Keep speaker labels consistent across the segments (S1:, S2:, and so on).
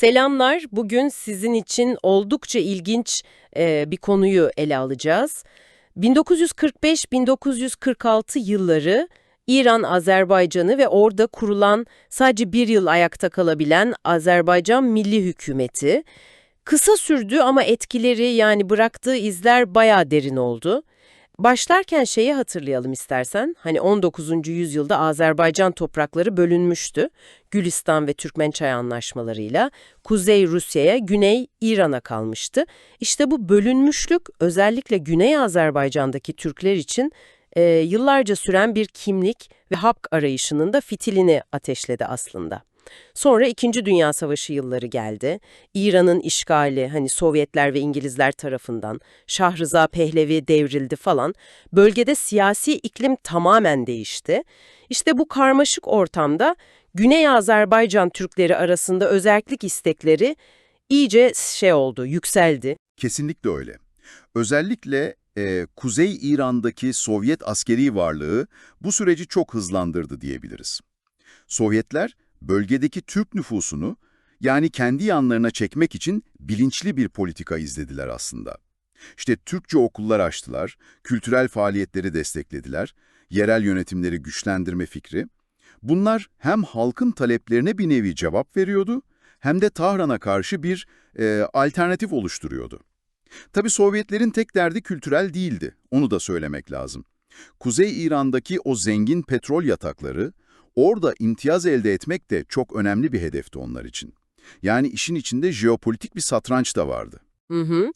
S1: Selamlar. Bugün sizin için oldukça ilginç e, bir konuyu ele alacağız. 1945-1946 yılları İran Azerbaycan'ı ve orada kurulan sadece bir yıl ayakta kalabilen Azerbaycan Milli Hükümeti. Kısa sürdü ama etkileri yani bıraktığı izler bayağı derin oldu. Başlarken şeyi hatırlayalım istersen. Hani 19. yüzyılda Azerbaycan toprakları bölünmüştü. Gülistan ve Türkmençay anlaşmalarıyla Kuzey Rusya'ya, Güney İran'a kalmıştı. İşte bu bölünmüşlük özellikle Güney Azerbaycan'daki Türkler için e, yıllarca süren bir kimlik ve hak arayışının da fitilini ateşledi aslında. Sonra İkinci Dünya Savaşı yılları geldi. İran'ın işgali, hani Sovyetler ve İngilizler tarafından, Şah Rıza Pehlevi devrildi falan. Bölgede siyasi iklim tamamen değişti. İşte bu karmaşık ortamda Güney Azerbaycan Türkleri arasında özellik istekleri iyice şey oldu, yükseldi.
S2: Kesinlikle öyle. Özellikle e, Kuzey İran'daki Sovyet askeri varlığı bu süreci çok hızlandırdı diyebiliriz. Sovyetler, bölgedeki Türk nüfusunu, yani kendi yanlarına çekmek için bilinçli bir politika izlediler aslında. İşte Türkçe okullar açtılar, kültürel faaliyetleri desteklediler, yerel yönetimleri güçlendirme fikri. Bunlar hem halkın taleplerine bir nevi cevap veriyordu, hem de Tahran'a karşı bir e, alternatif oluşturuyordu. Tabi Sovyetlerin tek derdi kültürel değildi, onu da söylemek lazım. Kuzey İran'daki o zengin petrol yatakları, orada imtiyaz elde etmek de çok önemli bir hedefti onlar için. Yani işin içinde jeopolitik bir satranç da vardı.
S1: Hı hı.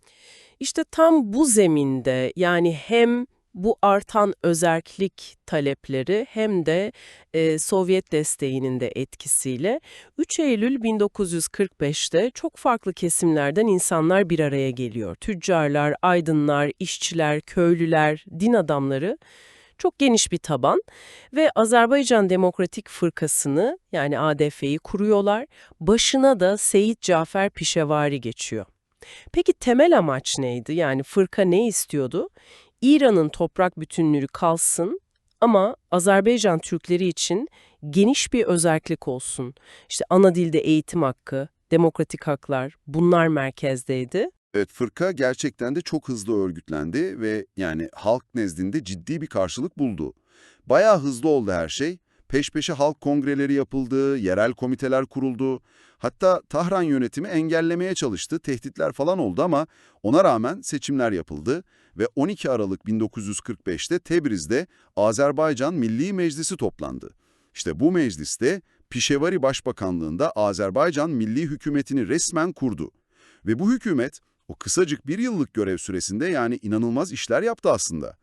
S1: İşte tam bu zeminde yani hem bu artan özerklik talepleri hem de e, Sovyet desteğinin de etkisiyle 3 Eylül 1945'te çok farklı kesimlerden insanlar bir araya geliyor. Tüccarlar, aydınlar, işçiler, köylüler, din adamları çok geniş bir taban ve Azerbaycan Demokratik Fırkası'nı yani ADF'yi kuruyorlar. Başına da Seyit Cafer Pişevari geçiyor. Peki temel amaç neydi? Yani fırka ne istiyordu? İran'ın toprak bütünlüğü kalsın ama Azerbaycan Türkleri için geniş bir özellik olsun. İşte ana dilde eğitim hakkı, demokratik haklar bunlar merkezdeydi.
S3: Evet, fırka gerçekten de çok hızlı örgütlendi ve yani halk nezdinde ciddi bir karşılık buldu. Bayağı hızlı oldu her şey. Peş peşe halk kongreleri yapıldı, yerel komiteler kuruldu. Hatta Tahran yönetimi engellemeye çalıştı, tehditler falan oldu ama ona rağmen seçimler yapıldı ve 12 Aralık 1945'te Tebriz'de Azerbaycan Milli Meclisi toplandı. İşte bu mecliste Pişevari Başbakanlığında Azerbaycan Milli Hükümeti'ni resmen kurdu. Ve bu hükümet o kısacık bir yıllık görev süresinde yani inanılmaz işler yaptı aslında.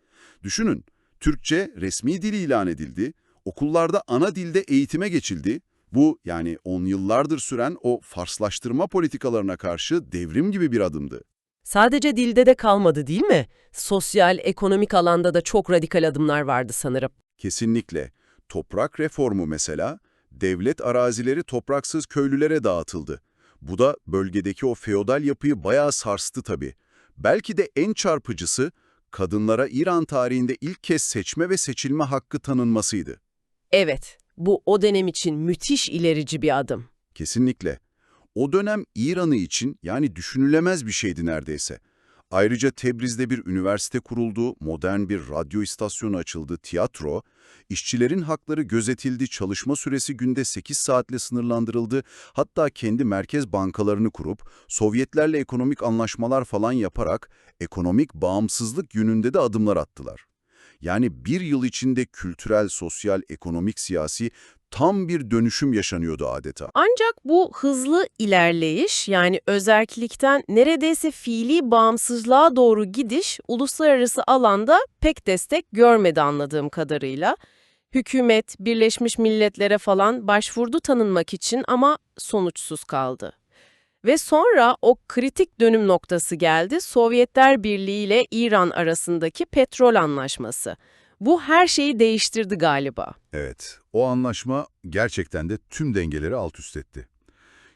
S3: Düşünün, Türkçe resmi dil ilan edildi, okullarda ana dilde eğitime geçildi. Bu yani on yıllardır süren o Farslaştırma politikalarına karşı devrim gibi bir adımdı.
S1: Sadece dilde de kalmadı değil mi? Sosyal, ekonomik alanda da çok radikal adımlar vardı sanırım.
S3: Kesinlikle. Toprak reformu mesela, devlet arazileri topraksız köylülere dağıtıldı. Bu da bölgedeki o feodal yapıyı bayağı sarstı tabii. Belki de en çarpıcısı, kadınlara İran tarihinde ilk kez seçme ve seçilme hakkı tanınmasıydı.
S1: Evet, bu o dönem için müthiş ilerici bir adım.
S3: Kesinlikle. O dönem İran'ı için yani düşünülemez bir şeydi neredeyse. Ayrıca Tebriz'de bir üniversite kuruldu, modern bir radyo istasyonu açıldı, tiyatro, işçilerin hakları gözetildi, çalışma süresi günde 8 saatle sınırlandırıldı, hatta kendi merkez bankalarını kurup Sovyetlerle ekonomik anlaşmalar falan yaparak ekonomik bağımsızlık yönünde de adımlar attılar. Yani bir yıl içinde kültürel, sosyal, ekonomik, siyasi tam bir dönüşüm yaşanıyordu adeta.
S1: Ancak bu hızlı ilerleyiş yani özerklikten neredeyse fiili bağımsızlığa doğru gidiş uluslararası alanda pek destek görmedi anladığım kadarıyla. Hükümet, Birleşmiş Milletler'e falan başvurdu tanınmak için ama sonuçsuz kaldı. Ve sonra o kritik dönüm noktası geldi Sovyetler Birliği ile İran arasındaki petrol anlaşması. Bu her şeyi değiştirdi galiba.
S2: Evet, o anlaşma gerçekten de tüm dengeleri alt üst etti.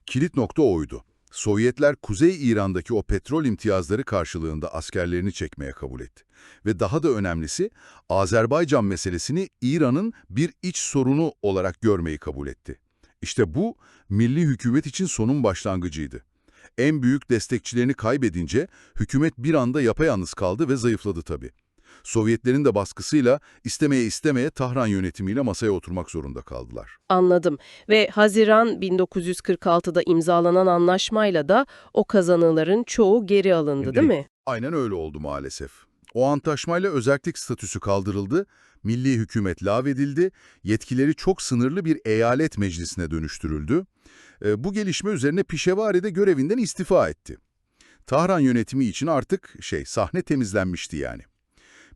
S2: Kilit nokta oydu. Sovyetler Kuzey İran'daki o petrol imtiyazları karşılığında askerlerini çekmeye kabul etti. Ve daha da önemlisi Azerbaycan meselesini İran'ın bir iç sorunu olarak görmeyi kabul etti.
S3: İşte bu milli hükümet için sonun başlangıcıydı. En büyük destekçilerini kaybedince hükümet bir anda yapayalnız kaldı ve zayıfladı tabii. Sovyetlerin de baskısıyla istemeye istemeye Tahran yönetimiyle masaya oturmak zorunda kaldılar.
S1: Anladım. Ve Haziran 1946'da imzalanan anlaşmayla da o kazanıların çoğu geri alındı değil mi?
S3: Aynen öyle oldu maalesef. O antlaşmayla özellik statüsü kaldırıldı, milli hükümet lağvedildi, yetkileri çok sınırlı bir eyalet meclisine dönüştürüldü. E, bu gelişme üzerine Pişevari de görevinden istifa etti. Tahran yönetimi için artık şey sahne temizlenmişti yani.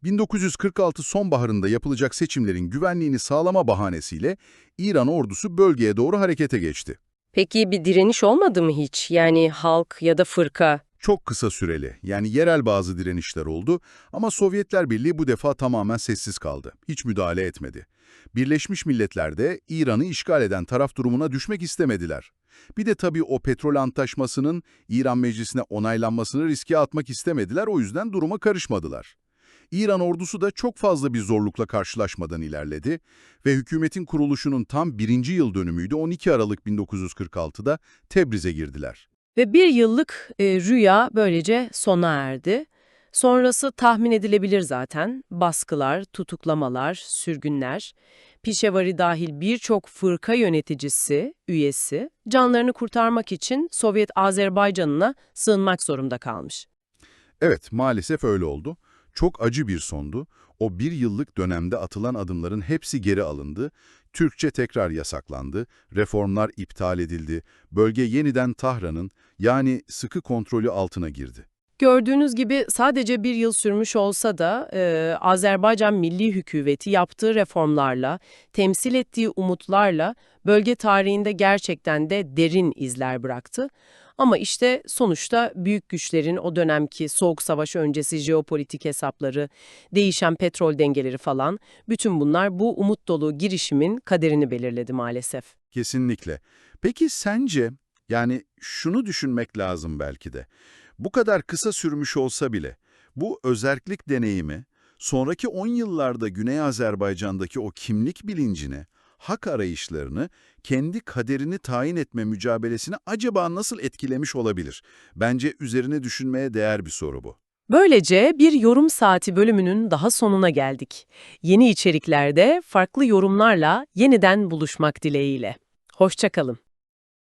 S3: 1946 sonbaharında yapılacak seçimlerin güvenliğini sağlama bahanesiyle İran ordusu bölgeye doğru harekete geçti.
S1: Peki bir direniş olmadı mı hiç? Yani halk ya da fırka?
S3: Çok kısa süreli, yani yerel bazı direnişler oldu ama Sovyetler Birliği bu defa tamamen sessiz kaldı. Hiç müdahale etmedi. Birleşmiş Milletler de İran'ı işgal eden taraf durumuna düşmek istemediler. Bir de tabii o petrol antlaşmasının İran meclisine onaylanmasını riske atmak istemediler, o yüzden duruma karışmadılar. İran ordusu da çok fazla bir zorlukla karşılaşmadan ilerledi ve hükümetin kuruluşunun tam birinci yıl dönümüydü 12 Aralık 1946'da Tebriz'e girdiler.
S1: Ve bir yıllık e, rüya böylece sona erdi. Sonrası tahmin edilebilir zaten. Baskılar, tutuklamalar, sürgünler. Pişevari dahil birçok fırka yöneticisi, üyesi, canlarını kurtarmak için Sovyet Azerbaycan'ına sığınmak zorunda kalmış.
S3: Evet, maalesef öyle oldu. Çok acı bir sondu. O bir yıllık dönemde atılan adımların hepsi geri alındı. Türkçe tekrar yasaklandı, reformlar iptal edildi, bölge yeniden Tahran'ın yani sıkı kontrolü altına girdi.
S1: Gördüğünüz gibi sadece bir yıl sürmüş olsa da e, Azerbaycan Milli Hükümeti yaptığı reformlarla, temsil ettiği umutlarla bölge tarihinde gerçekten de derin izler bıraktı. Ama işte sonuçta büyük güçlerin o dönemki Soğuk Savaş öncesi jeopolitik hesapları, değişen petrol dengeleri falan, bütün bunlar bu umut dolu girişimin kaderini belirledi maalesef.
S3: Kesinlikle. Peki sence, yani şunu düşünmek lazım belki de, bu kadar kısa sürmüş olsa bile bu özerklik deneyimi sonraki 10 yıllarda Güney Azerbaycan'daki o kimlik bilincini, hak arayışlarını, kendi kaderini tayin etme mücadelesini acaba nasıl etkilemiş olabilir? Bence üzerine düşünmeye değer bir soru bu.
S1: Böylece bir yorum saati bölümünün daha sonuna geldik. Yeni içeriklerde farklı yorumlarla yeniden buluşmak dileğiyle. Hoşçakalın.